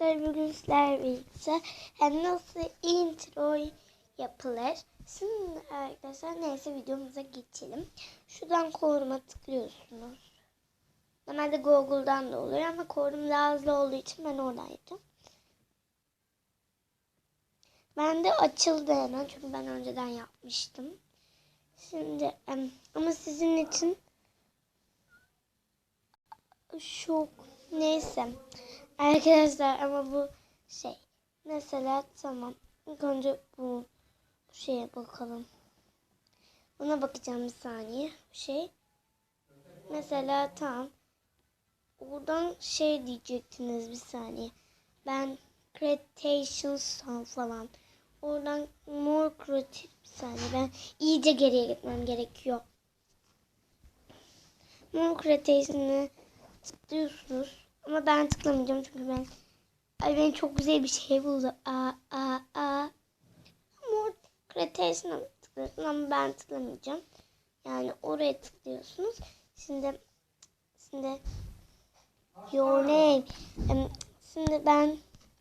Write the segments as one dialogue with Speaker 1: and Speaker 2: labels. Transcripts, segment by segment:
Speaker 1: arkadaşlar bugün birlikte yani nasıl intro yapılır. Şimdi arkadaşlar neyse videomuza geçelim. Şuradan koruma tıklıyorsunuz. Normalde Google'dan da oluyor ama korum daha hızlı olduğu için ben oradan yapacağım. Ben de açıldı hemen çünkü ben önceden yapmıştım. Şimdi ama sizin için şok neyse. Arkadaşlar ama bu şey mesela tamam ilk önce bu şeye bakalım. Ona bakacağım bir saniye. Şey mesela tamam oradan şey diyecektiniz bir saniye. Ben Cretaceous falan oradan more creative bir saniye ben iyice geriye gitmem gerekiyor. More Cretaceous'ını tıklıyorsunuz. Ama ben tıklamayacağım çünkü ben ay ben çok güzel bir şey buldum. Aa aa aa. More Cretaceous'una tıklıyorsun ama ben tıklamayacağım. Yani oraya tıklıyorsunuz. Şimdi şimdi your name. Şimdi ben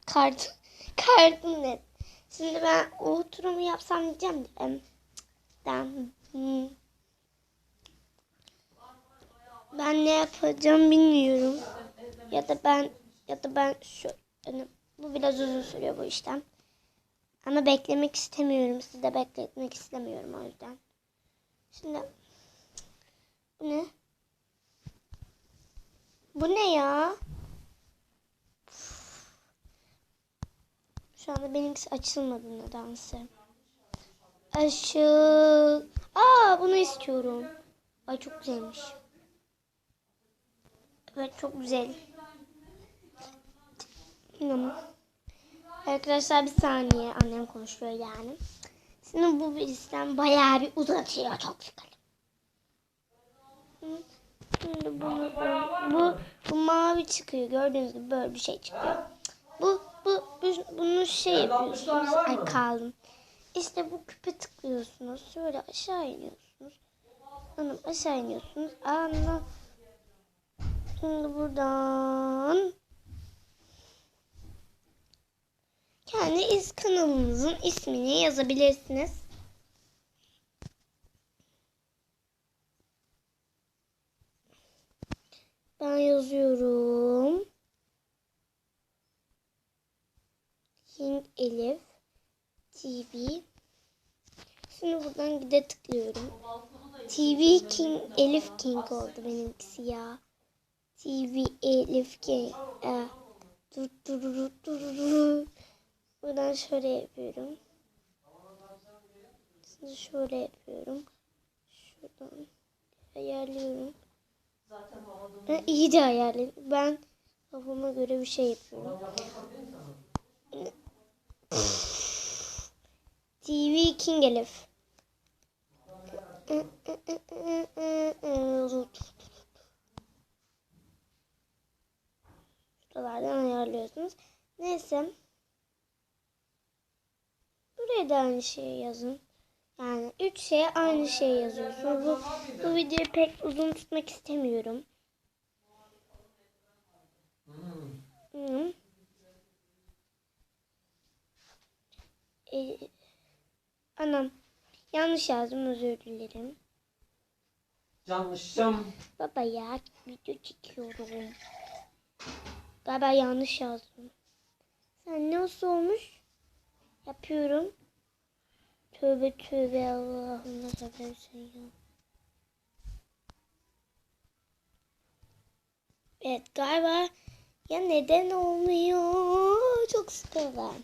Speaker 1: kart kartım net. Şimdi ben o yapsam diyeceğim. Ben hmm, ben ne yapacağım bilmiyorum. Ya da ben ya da ben şu hani bu biraz uzun sürüyor bu işlem. Ama beklemek istemiyorum. Sizi de bekletmek istemiyorum o yüzden. Şimdi bu ne? Bu ne ya? Şu anda benimkisi açılmadı nedense. Açıl. Aa bunu istiyorum. Ay çok güzelmiş. Evet çok güzel. Hmm. Arkadaşlar bir saniye annem konuşuyor yani. Şimdi bu birisinden bayağı bir uzatıyor çok sıkıntı. Şimdi bunu, bu, bu mavi çıkıyor gördüğünüz gibi böyle bir şey çıkıyor. Bu, bu, bu bunu şey yapıyorsunuz. Ay kaldım. İşte bu küpe tıklıyorsunuz. Şöyle aşağı iniyorsunuz. Hanım aşağı iniyorsunuz. Anla. Şimdi buradan kendi iz kanalınızın ismini yazabilirsiniz. Ben yazıyorum. King Elif TV. Şimdi buradan gide tıklıyorum. TV King Elif King oldu benimkisi ya. TV Elif King. E, dur, dur, dur, dur, dur. Buradan şöyle yapıyorum. Şimdi şöyle yapıyorum. Şuradan ayarlıyorum. Ha, iyi de ayarladım. Ben kafama göre bir şey yapıyorum. TV King Elif. Şuralardan ayarlıyorsunuz. Neyse. Buraya da aynı şeyi yazın. Yani üç şeye aynı şey yazıyorsunuz. Bu, bu videoyu pek uzun tutmak istemiyorum. Hı. Ee, anam yanlış yazdım özür dilerim.
Speaker 2: Yanlışım.
Speaker 1: Baba ya video çekiyorum. Galiba yanlış yazdım. Sen nasıl olmuş? Yapıyorum. Tövbe tövbe Allah'ım seversen ya. Evet galiba ya neden olmuyor? Çok sıkıldım.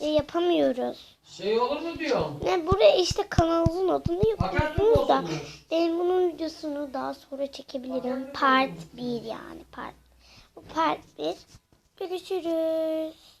Speaker 1: Ya yapamıyoruz.
Speaker 2: Şey olur mu diyorum?
Speaker 1: Ne buraya işte kanalımızın adını yapıyorsunuz da ben bunun videosunu daha sonra çekebilirim. Part 1 yani part. Bu part 1. Görüşürüz.